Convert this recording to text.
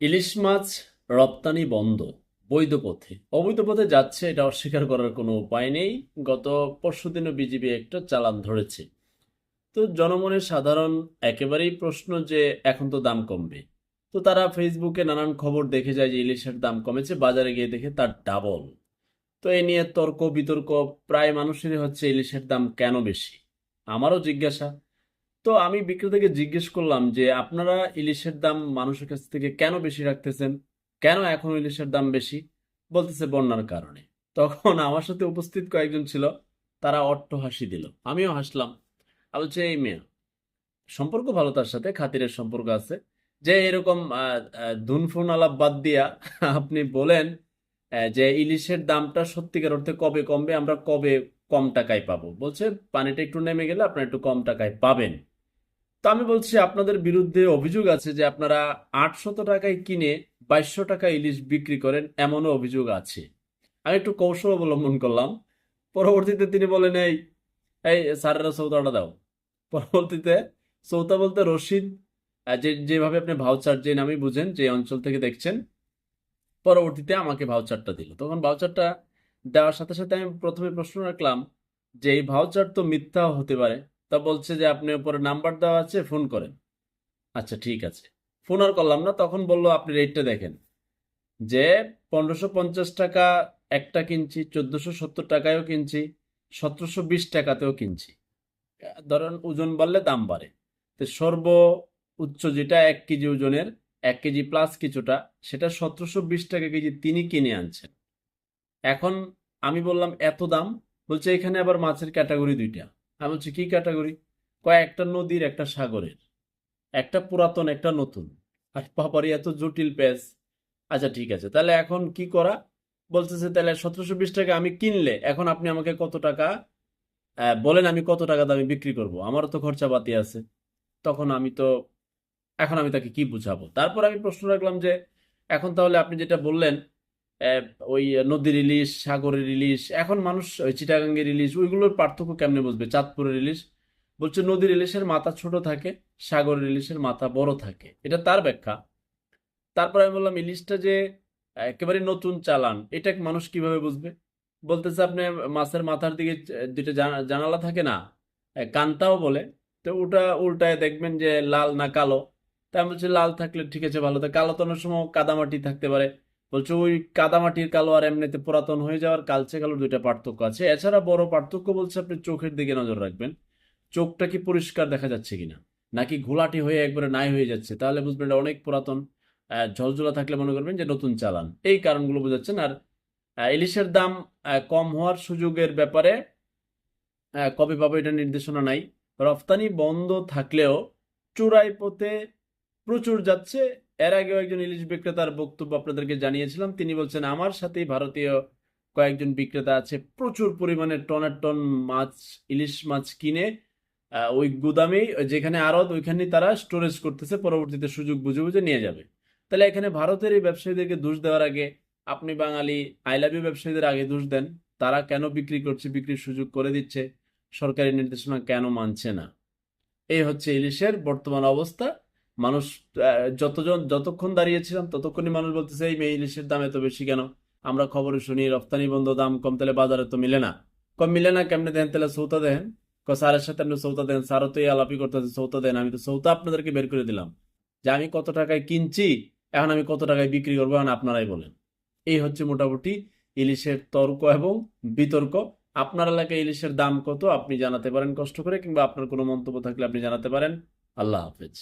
ইলিশ মাছ রপ্তানি বন্ধ, বৈধ পথে। অবৈধ পথে যাচ্ছে, এটা অস্বীকার করার কোনো উপায় নেই। গত পরশুদিনও বিজিবি একটা চালান ধরেছে। তো জনমনের সাধারণ একেবারেই প্রশ্ন যে, এখন তো দাম কমবে। তো তারা ফেসবুকে নানান খবর দেখে যায় যে, ইলিশের দাম কমেছে, বাজারে গিয়ে দেখে তার ডাবল। তো এ নিয়ে তর্ক বিতর্ক প্রায় মানুষেরই হচ্ছে, ইলিশের দাম কেন বেশি? আমারও জিজ্ঞাসা। তো আমি বিক্রেতাকে জিজ্ঞেস করলাম যে, আপনারা ইলিশের দাম মানুষের কাছ থেকে কেন বেশি রাখতেছেন? কেন এখন ইলিশের দাম বেশি? বলতেছে বন্যার কারণে। তখন আমার সাথে উপস্থিত কয়েকজন ছিল, তারা অট্ট হাসি দিল। আমিও হাসলাম। আমি বলছি, এই মেয়ে, সম্পর্ক ভালো তার সাথে, খাতিরের সম্পর্ক আছে। যে এরকম ধুনফুন আলাপ বাদ দিয়া আপনি বলেন যে ইলিশের দামটা সত্যিকার অর্থে কবে কমবে, আমরা কবে কম টাকায় পাবো? বলছে, পানিটা একটু নেমে গেলে আপনারা একটু কম টাকায় পাবেন। আমি বলছি, আপনাদের বিরুদ্ধে অভিযোগ আছে যে আপনারা আটশত টাকায় কিনে বাইশশো টাকা ইলিশ বিক্রি করেন, এমনও অভিযোগ আছে। আমি একটু কৌশল অবলম্বন করলাম। পরবর্তীতে তিনি বলেন, এই এই স্যারেরা সৌদাটা দাও। পরবর্তীতে সৌতা বলতে রশিদ যে, যেভাবে আপনি ভাউচার, যে নামে বুঝেন, যে অঞ্চল থেকে দেখছেন, পরবর্তীতে আমাকে ভাউচারটা দিল। তখন ভাউচারটা দেওয়ার সাথে সাথে আমি প্রথমে প্রশ্ন রাখলাম যে, এই ভাউচার তো মিথ্যাও হতে পারে। তা বলছে যে আপনি উপরে নাম্বার দেওয়া আছে, ফোন করেন। আচ্ছা ঠিক আছে। ফোন আর করলাম না, তখন বলল, আপনি রেটটা দেখেন। যে পনেরোশো পঞ্চাশ টাকা একটা কিনছি, চোদ্দশো সত্তর টাকায়ও কিনছি, সতেরোশো বিশ টাকাতেও কিনছি। ধরেন ওজন বাড়লে দাম বাড়ে। তো সর্ব উচ্চ যেটা এক কেজি ওজনের, এক কেজি প্লাস কিছুটা, সেটা সতেরোশো বিশ টাকা কেজি তিনি কিনে আনছেন। এখন আমি বললাম, এত দাম? বলছে, এখানে আবার মাছের ক্যাটাগরি দুইটা। আমি বলছি, কি ক্যাটাগরি কয়, একটা নদীর, একটা সাগরের। একটা পুরাতন, একটা নতুন। আর বাবারই এত জটিল পেজ আচ্ছা ঠিক আছে। তাহলে এখন কি করা? বলতেছে, তাহলে সতেরোশো বিশ টাকা আমি কিনলে, এখন আপনি আমাকে কত টাকা বলেন আমি কত টাকা দামে বিক্রি করব? আমারও তো খরচা বাতি আছে। তখন আমি তো, এখন আমি তাকে কি বুঝাবো? তারপর আমি প্রশ্ন রাখলাম যে, এখন তাহলে আপনি যেটা বললেন ওই নদীর ইলিশ সাগরের ইলিশ এখন মানুষ ওই চিটাগাঙ্গের ইলিশ ওইগুলোর পার্থক্য কেমনে বুঝবে? চাঁদপুরের ইলিশ বলছে নদীর ইলিশের মাথা ছোট থাকে, সাগরের ইলিশের মাথা বড় থাকে। এটা তার ব্যাখ্যা। তারপর আমি বললাম ইলিশটা যে একেবারে নতুন চালান, এটা মানুষ কীভাবে বুঝবে? বলতেছে আপনি মাছের মাথার দিকে দুইটা জানা- জানালা থাকে না কান্তাও বলে, তো ওটা উল্টায় দেখবেন যে লাল না কালো। তা আমি বলছি, লাল থাকলে ঠিক আছে, ভালো। তো কালো তো অনেক সময় কাদামাটি থাকতে পারে। বলছে, ওই কাদামাটির কালো আর এমনিতে পুরাতন হয়ে যাওয়ার কালচে কালোর দুইটা পার্থক্য আছে। এছাড়া বড় পার্থক্য বলছে, আপনি চোখের দিকে নজর রাখবেন। চোখটা কি পরিষ্কার দেখা যাচ্ছে কিনা? নাকি ঘোলাটি হয়ে একবারে নাই হয়ে যাচ্ছে? তাহলে বুঝবেন এটা অনেক পুরাতন ঝলঝলা থাকলে মনে করবেন যে নতুন চালান। এই কারণগুলো বোঝাচ্ছেন। আর ইলিশের দাম কম হওয়ার সুযোগের ব্যাপারে কবে পাবো এটা নির্দেশনা নাই। রফতানি বন্ধ থাকলেও চোরাই পথে প্রচুর যাচ্ছে। এর আগেও একজন ইলিশ বিক্রেতার বক্তব্য আপনাদেরকে জানিয়েছিলাম। তিনি বলছেন, আমার সাথেই ভারতীয় কয়েকজন বিক্রেতা আছে, প্রচুর পরিমাণে টনের টন মাছ, ইলিশ মাছ কিনে ওই গুদামেই যেখানে আড়ত ওইখানে তারা স্টোরেজ করতেছে, পরবর্তীতে সুযোগ বুঝে বুঝে নিয়ে যাবে। তাহলে এখানে ভারতের এই ব্যবসায়ীদেরকে দোষ দেওয়ার আগে আপনি বাঙালি, আই লাভ ব্যবসায়ীদের আগে দোষ দেন। তারা কেন বিক্রি করছে, বিক্রির সুযোগ করে দিচ্ছে? সরকারি নির্দেশনা কেন মানছে না? এই হচ্ছে ইলিশের বর্তমান অবস্থা। মানুষ যতজন, যতক্ষণ দাঁড়িয়েছিলাম, ততক্ষণই মানুষ বলতেছে, এই মেয়ে ইলিশের দাম এত বেশি কেন? আমরা খবরে শুনি, রপ্তানি বন্ধ, দাম কম, তাহলে বাজারে তো মিলে না। কম মিলে না, কেমনে দেন? তাহলে সৌতা দেন। ক স্যারের সাথে আপনি সৌতা দেন, স্যারও তো এই আলাপি করতেছে, সৌতা দেন। আমি তো সৌতা আপনাদেরকে বের করে দিলাম, যে আমি কত টাকায় কিনছি, এখন আমি কত টাকায় বিক্রি করব, এখন আপনারাই বলেন। এই হচ্ছে মোটামুটি ইলিশের তর্ক এবং বিতর্ক। আপনার এলাকায় ইলিশের দাম কত, আপনি জানাতে পারেন কষ্ট করে, কিংবা আপনার কোনো মন্তব্য থাকলে আপনি জানাতে পারেন। আল্লাহ হাফেজ।